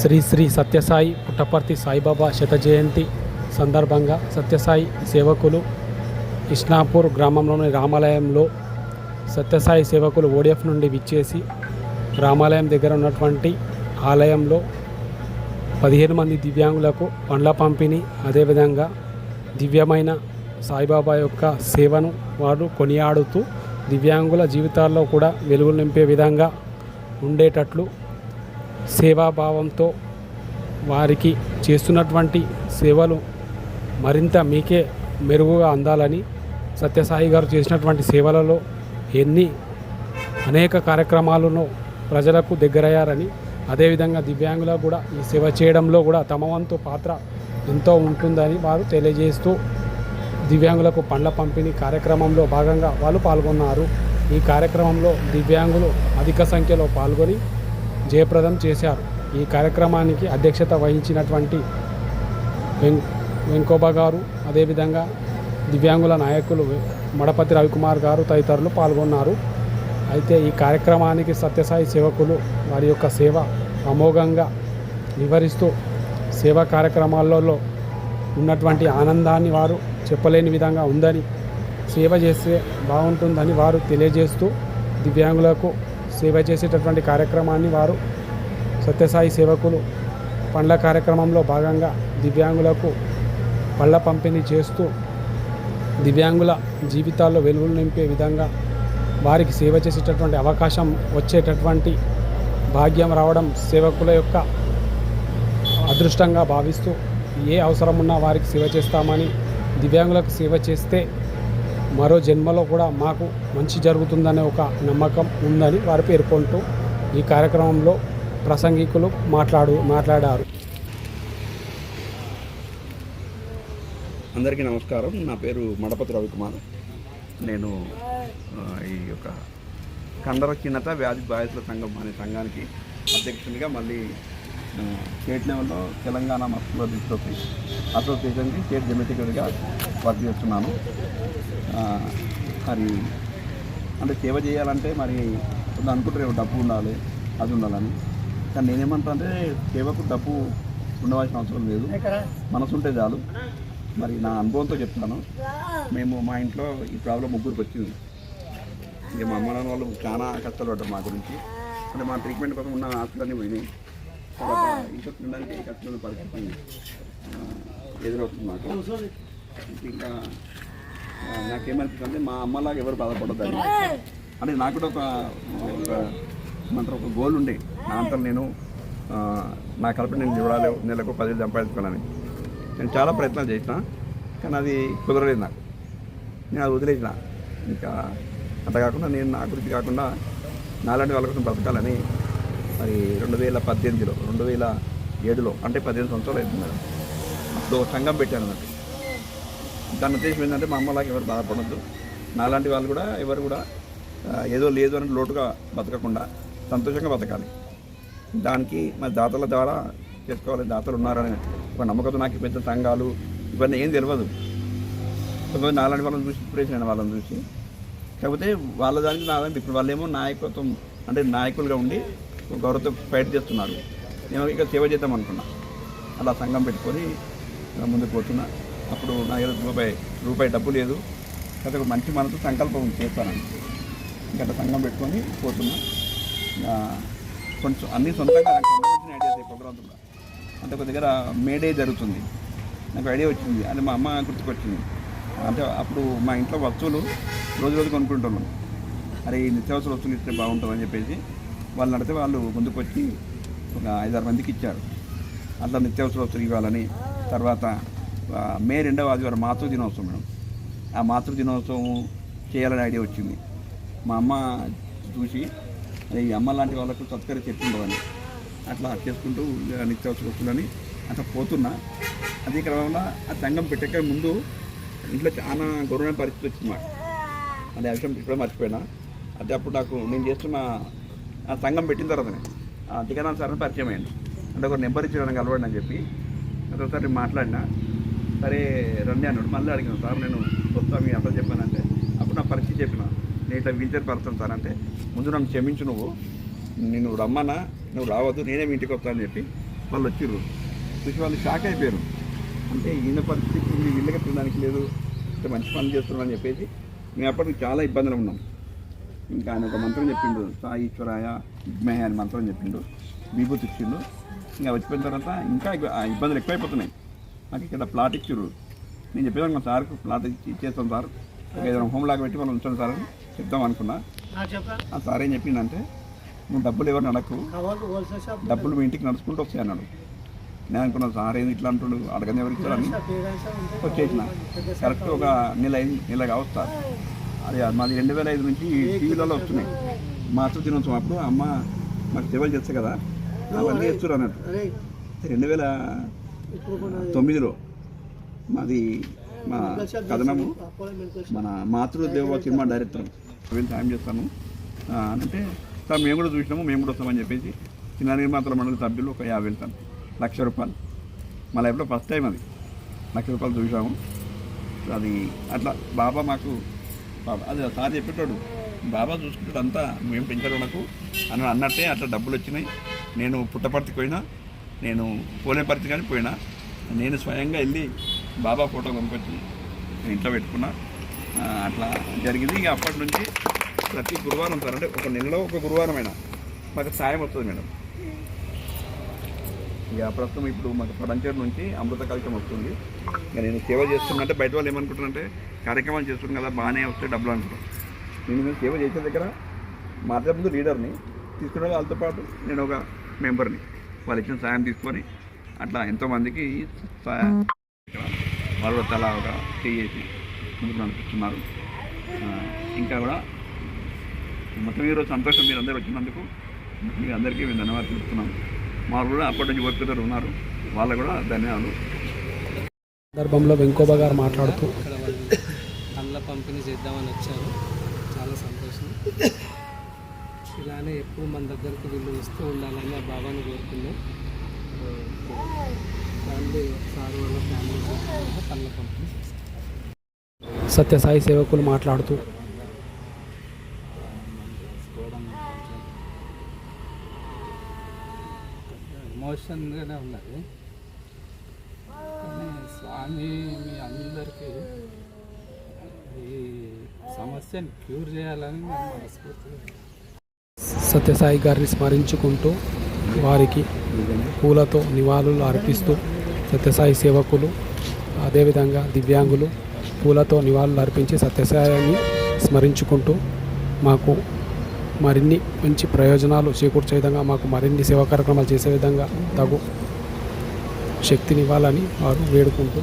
శ్రీ శ్రీ సత్యసాయి పుట్టపర్తి సాయిబాబా శత జయంతి సందర్భంగా సత్యసాయి సేవకులు ఇష్నాపూర్ గ్రామంలోని రామాలయంలో సత్యసాయి సేవకులు ఓడిఎఫ్ నుండి విచ్చేసి రామాలయం దగ్గర ఉన్నటువంటి ఆలయంలో పదిహేను మంది దివ్యాంగులకు పండ్ల పంపిణీ అదేవిధంగా దివ్యమైన సాయిబాబా యొక్క సేవను వారు కొనియాడుతూ దివ్యాంగుల జీవితాల్లో కూడా వెలుగులు నింపే విధంగా ఉండేటట్లు సేవాభావంతో వారికి చేస్తున్నటువంటి సేవలు మరింత మీకే మెరుగుగా అందాలని సత్యసాయి గారు చేసినటువంటి సేవలలో ఎన్ని అనేక కార్యక్రమాలను ప్రజలకు దగ్గరయ్యారని అదేవిధంగా దివ్యాంగులకు కూడా ఈ సేవ చేయడంలో కూడా తమ వంతు పాత్ర ఎంతో ఉంటుందని వారు తెలియజేస్తూ దివ్యాంగులకు పండ్ల పంపిణీ కార్యక్రమంలో భాగంగా వాళ్ళు పాల్గొన్నారు. ఈ కార్యక్రమంలో దివ్యాంగులు అధిక సంఖ్యలో పాల్గొని జయప్రదం చేశారు. ఈ కార్యక్రమానికి అధ్యక్షత వహించినటువంటి వెం వెంకోబా గారు అదేవిధంగా దివ్యాంగుల నాయకులు మడపతి రవికుమార్ గారు తదితరులు పాల్గొన్నారు. అయితే ఈ కార్యక్రమానికి సత్యసాయి సేవకులు వారి యొక్క సేవ అమోఘంగా వివరిస్తూ సేవా కార్యక్రమాలలో ఉన్నటువంటి ఆనందాన్ని వారు చెప్పలేని విధంగా ఉందని సేవ చేస్తే బాగుంటుందని వారు తెలియజేస్తూ దివ్యాంగులకు సేవ చేసేటటువంటి కార్యక్రమాన్ని వారు సత్యసాయి సేవకులు పండ్ల కార్యక్రమంలో భాగంగా దివ్యాంగులకు పళ్ళ పంపిణీ చేస్తూ దివ్యాంగుల జీవితాల్లో వెలుగులు నింపే విధంగా వారికి సేవ చేసేటటువంటి అవకాశం వచ్చేటటువంటి భాగ్యం రావడం సేవకుల యొక్క అదృష్టంగా భావిస్తూ ఏ అవసరం ఉన్నా వారికి సేవ చేస్తామని దివ్యాంగులకు సేవ చేస్తే మరో జన్మలో కూడా మాకు మంచి జరుగుతుందనే ఒక నమ్మకం ఉందని వారు పేర్కొంటూ ఈ కార్యక్రమంలో ప్రసంగికులు మాట్లాడు మాట్లాడారు. అందరికీ నమస్కారం. నా పేరు మడపతి రవికుమార్. నేను ఈ యొక్క కండర క్షీణత వ్యాధి బాధితుల సంఘం అనే సంఘానికి అధ్యక్షునిగా మళ్ళీ స్టేట్ లెవెల్లో తెలంగాణ మస్కులర్ డిస్ట్రోఫీ అసోసియేషన్కి స్టేట్ జెమెటికల్గా వర్క్ చేస్తున్నాను. మరి అంటే సేవ చేయాలంటే మరి కొంత అనుకుంటారు డబ్బు ఉండాలి అది ఉండాలని. కానీ నేనేమంటా అంటే సేవకు డబ్బు ఉండవలసిన అవసరం లేదు. మనసు ఉంటే చాలు. మరి నా అనుభవంతో చెప్తాను. మేము మా ఇంట్లో ఈ ప్రాబ్లం ముగ్గురికి వచ్చింది. ఇక మా అమ్మ నాన్న వాళ్ళు చాలా కష్టాలు పడ్డారు మా గురించి. అంటే మా ట్రీట్మెంట్ కోసం ఉన్న ఆస్తులన్నీ పోయినాయి. తర్వాత ఇంకా తినడానికి కష్టమైన పరిస్థితి ఎదురవుతుంది మాకు ఇంకా నాకేమనిపిస్తుంది మా అమ్మలాగా ఎవరు బాధపడద్దు అంటే నాకు కూడా ఒక ఒక ఒక గోల్ ఉండే. నా అంతా నేను నా కలప నేను చూడాలి నెలకు పది సంపాదించుకోవాలని నేను చాలా ప్రయత్నాలు చేసిన కానీ అది కుదరలేదు నాకు. నేను అది వదిలేసిన. ఇంకా అంత కాకుండా నేను నా గురించి కాకుండా నాలాంటి వాళ్ళ కోసం బ్రతకాలని మరి రెండు వేల పద్దెనిమిదిలో రెండు వేల ఏడులో అంటే పద్దెనిమిది సంవత్సరాలు అయింది మేడం. అప్పుడు ఒక సంఘం పెట్టాను అన్నట్టు దాని ఉద్దేశం ఏంటంటే మా అమ్మలాగా ఎవరు బాధపడద్దు. నాలాంటి వాళ్ళు కూడా ఎవరు కూడా ఏదో లేదు అని లోటుగా బతకకుండా సంతోషంగా బతకాలి. దానికి మరి దాతల ద్వారా చేసుకోవాలి దాతలు ఉన్నారని ఒక నమ్మకంతో నాకు పెద్ద సంఘాలు ఇవన్నీ ఏం తెలియదు కొంతమంది నాలాంటి వాళ్ళని చూసి ఇన్స్పిరేషన్ వాళ్ళని చూసి కాకపోతే వాళ్ళ దానికి నా ఇప్పుడు వాళ్ళేమో నాయకత్వం అంటే నాయకులుగా ఉండి గౌరవతో ఫైట్ చేస్తున్నారు. నేను ఇక సేవ చేద్దాం అనుకున్నా. అలా సంఘం పెట్టుకొని ముందుకు పోతున్నా. అప్పుడు నా దగ్గర రూపాయి రూపాయి డబ్బు లేదు. కాకపోతే ఒక మంచి మనతో సంకల్పం చేస్తానని. ఇంకా సంఘం పెట్టుకొని పోతున్నా. కొంచెం అన్ని సొంతంగా నాకు సంబంధించిన వచ్చిన ఐడియాస్ ప్రోగ్రామ్స్ కూడా అంటే ఒక దగ్గర మేడే జరుగుతుంది. నాకు ఐడియా వచ్చింది. అది మా అమ్మ గుర్తుకొచ్చింది. అంటే అప్పుడు మా ఇంట్లో వస్తువులు రోజు రోజు కొనుక్కుంటున్నాం. అరే నిత్యావసర వస్తువులు ఇస్తే బాగుంటుందని చెప్పేసి వాళ్ళు నడితే వాళ్ళు ముందుకు వచ్చి ఒక ఐదారు మందికి ఇచ్చారు. అట్లా నిత్యావసర వస్తువులు ఇవ్వాలని తర్వాత మే రెండవ ఆదివారం మాతృ దినోత్సవం మేడం. ఆ మాతృ దినోత్సవం చేయాలని ఐడియా వచ్చింది. మా అమ్మ చూసి ఈ అమ్మ లాంటి వాళ్ళకు సత్కరి చెప్తుండవని అట్లా చేసుకుంటూ నిత్యావసర వస్తువులని అట్లా పోతున్నా. అదే క్రమంలో ఆ సంఘం పెట్టక ముందు ఇంట్లో చాలా గౌరవమైన పరిస్థితి వచ్చింది మాకు. అనే ఆ విషయం ఇప్పుడే మర్చిపోయినా. అంటే అప్పుడు నాకు నేను చేస్తున్న సంఘం పెట్టిన తర్వాతనే. దిగదాం సార్ అని పరిచయం అయ్యండి అంటే ఒక నెంబర్ ఇచ్చిన కలవండి అని చెప్పి. ఒకసారి మాట్లాడినా. సరే రండి అన్నాడు. మళ్ళీ అడిగాను సార్ నేను వస్తాను మీ అసలు చెప్పానంటే అప్పుడు నా పరిస్థితి చెప్పిన. నేను ఇట్లా వీల్చైర్ పడుతాను సార్ అంటే. ముందు నన్ను క్షమించు నువ్వు. నేను రమ్మన్నా నువ్వు రావద్దు. నేనే మీ ఇంటికి వస్తానని చెప్పి వాళ్ళు వచ్చిర్రు. చూసి వాళ్ళు షాక్ అయిపోయారు. అంటే ఈయన పరిస్థితి ఉంది వీళ్ళకి తినడానికి లేదు. అంటే మంచి పని చేస్తున్నాను అని చెప్పేసి. మేము అప్పటికి చాలా ఇబ్బందులు ఉన్నాం. ఇంకా ఆయన ఒక మంత్రం చెప్పిండు. సా ఈశ్వరాయ అని మంత్రం చెప్పిండు. విభూతి ఇచ్చిండు. ఇంకా వచ్చిపోయిన తర్వాత ఇంకా ఇబ్బందులు ఎక్కువైపోతున్నాయి. నాకు ఇక్కడ ప్లాట్ ఇచ్చిర్రు. నేను చెప్పేదాన్ని మా సార్కు ప్లాట్ ఇచ్చి ఇచ్చేస్తాం సార్. ఏదైనా హోమ్ లాగా పెట్టి మనం ఉంచాను సార్ అని చెప్దాం అనుకున్నా. ఆ సార్ ఏం చెప్పిండంటే నువ్వు డబ్బులు ఎవరిని అడగకు డబ్బులు మీ ఇంటికి నడుచుకుంటూ వస్తాయి అన్నాడు. నేను అనుకున్నాను సార్ ఏంది ఇట్లా అంటుడు? అడగని ఎవరు ఇచ్చారని వచ్చేసిన. కరెక్ట్ ఒక నెల నెల కావచ్చు సార్. అది మాది రెండు వేల ఐదు నుంచి టీవీలలో వస్తున్నాయి. మాతృ దినోత్సవం అప్పుడు అమ్మ మాకు సేవలు చేస్తే కదా అవన్నీ చేస్తారు అన్నట్టు. రెండు వేల తొమ్మిదిలో మాది మా కథనము మన మాతృదేవ సినిమా డైరెక్టర్. వీళ్ళు సాయం అని అంటే సార్ మేము కూడా చూసినాము మేము కూడా వస్తామని చెప్పేసి చిన్న నిర్మాతల మండలి సభ్యులు ఒక యాభై వెళ్తాను లక్ష రూపాయలు. మా లైఫ్లో ఫస్ట్ టైం అది. లక్ష రూపాయలు చూసాము. అది అట్లా బాబా మాకు బాబా అది సార్ చెప్పేటాడు. బాబా చూసుకుంటాడు అంతా మేము పెంచారు నాకు అని అన్నట్టే అట్లా డబ్బులు వచ్చినాయి. నేను పుట్టపర్తికి పోయినా నేను పోలే కానీ పోయినా. నేను స్వయంగా వెళ్ళి బాబా ఫోటో పంపించి ఇంట్లో పెట్టుకున్నా. అట్లా జరిగింది. ఇక అప్పటి నుంచి ప్రతి గురువారం సార్ అంటే ఒక నెలలో ఒక గురువారం అయినా మాకు సాయం వస్తుంది మేడం. ఇక ప్రస్తుతం ఇప్పుడు మాకు పడంచేరు నుంచి అమృత కలశం వస్తుంది. ఇక నేను సేవ చేస్తున్నంటే బయట వాళ్ళు ఏమనుకుంటారంటే కార్యక్రమాలు చేస్తున్నాం కదా బాగానే వస్తాయి డబ్బులు అనుకుంటాం నేను నేను సేవ చేసే దగ్గర మాట్లాడే ముందు లీడర్ని తీసుకునే వాళ్ళతో పాటు నేను ఒక మెంబర్ని. వాళ్ళు ఇచ్చిన సాయం తీసుకొని అట్లా ఎంతోమందికి సాయం వాళ్ళు కూడా తలా ఒక చేసి ముందుకు నడిపిస్తున్నారు. ఇంకా కూడా మొత్తం ఈరోజు సంతోషం మీరు అందరూ వచ్చినందుకు మీ అందరికీ మేము ధన్యవాదాలు చెప్తున్నాను మా కూడా అప్పటి నుంచి వర్కర్లు ఉన్నారు. వాళ్ళకు కూడా ధన్యవాదాలు. సందర్భంలో వెంకోబా గారు మాట్లాడుతూ పండ్ల పంపిణీ చేద్దామని వచ్చారు. చాలా సంతోషం. ఇలానే ఎప్పుడు మన దగ్గరికి వీళ్ళు వస్తూ ఉండాలని ఆ బాబాను కోరుకున్నాం. ఫ్యామిలీ సార్ వాళ్ళ ఫ్యామిలీ పండ్ల పంపిణీ. సత్యసాయి సేవకులు మాట్లాడుతూ ఎమోషన్గానే ఉన్నది. కానీ స్వామి మీ అందరికీ ఈ సమస్యను క్యూర్ చేయాలని మనస్ఫూర్తిగా సత్యసాయి గారిని స్మరించుకుంటూ వారికి పూలతో నివాళులు అర్పిస్తూ సత్యసాయి సేవకులు అదేవిధంగా దివ్యాంగులు పూలతో నివాళులు అర్పించి సత్యసాయిని స్మరించుకుంటూ మాకు మరిన్ని మంచి ప్రయోజనాలు చేకూర్చే విధంగా మాకు మరిన్ని సేవా కార్యక్రమాలు చేసే విధంగా తగు శక్తినివ్వాలని వారు వేడుకుంటూ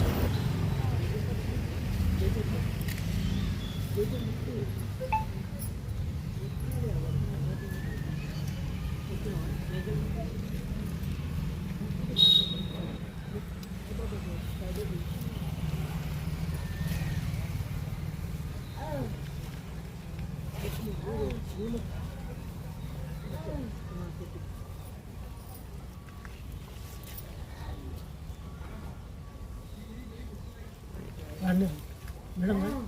मैडम मैडम।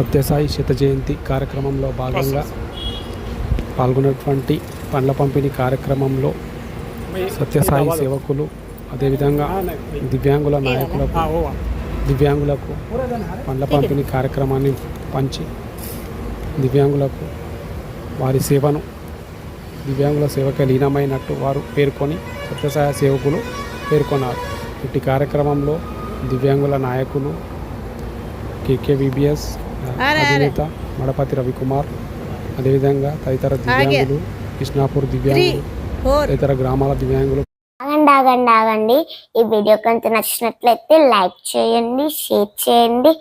సత్యసాయి శత జయంతి కార్యక్రమంలో భాగంగా పాల్గొన్నటువంటి పండ్ల పంపిణీ కార్యక్రమంలో సత్యసాయి సేవకులు అదేవిధంగా దివ్యాంగుల నాయకులకు దివ్యాంగులకు పండ్ల పంపిణీ కార్యక్రమాన్ని పంచి దివ్యాంగులకు వారి సేవను దివ్యాంగుల సేవకు లీనమైనట్టు వారు పేర్కొని సత్యసాయ సేవకులు పేర్కొన్నారు. ఇట్టి కార్యక్రమంలో దివ్యాంగుల నాయకులు కేకేవిబిఎస్ అధినేత మడపతి రవికుమార్ అదేవిధంగా తదితర దివ్యాంగులు కృష్ణాపూర్ దివ్యాంగులు తదితర గ్రామాల దివ్యాంగులు. ఆగండి ఆగండి ఆగండి. ఈ వీడియో కనుక నచ్చినట్లయితే లైక్ చేయండి షేర్ చేయండి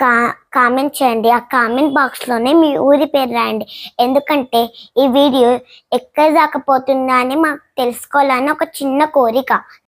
కా కామెంట్ చేయండి. ఆ కామెంట్ బాక్స్లోనే మీ ఊరి పేరు రాయండి. ఎందుకంటే ఈ వీడియో ఎక్కడ దాకా పోతుందా అని మాకు తెలుసుకోవాలని ఒక చిన్న కోరిక.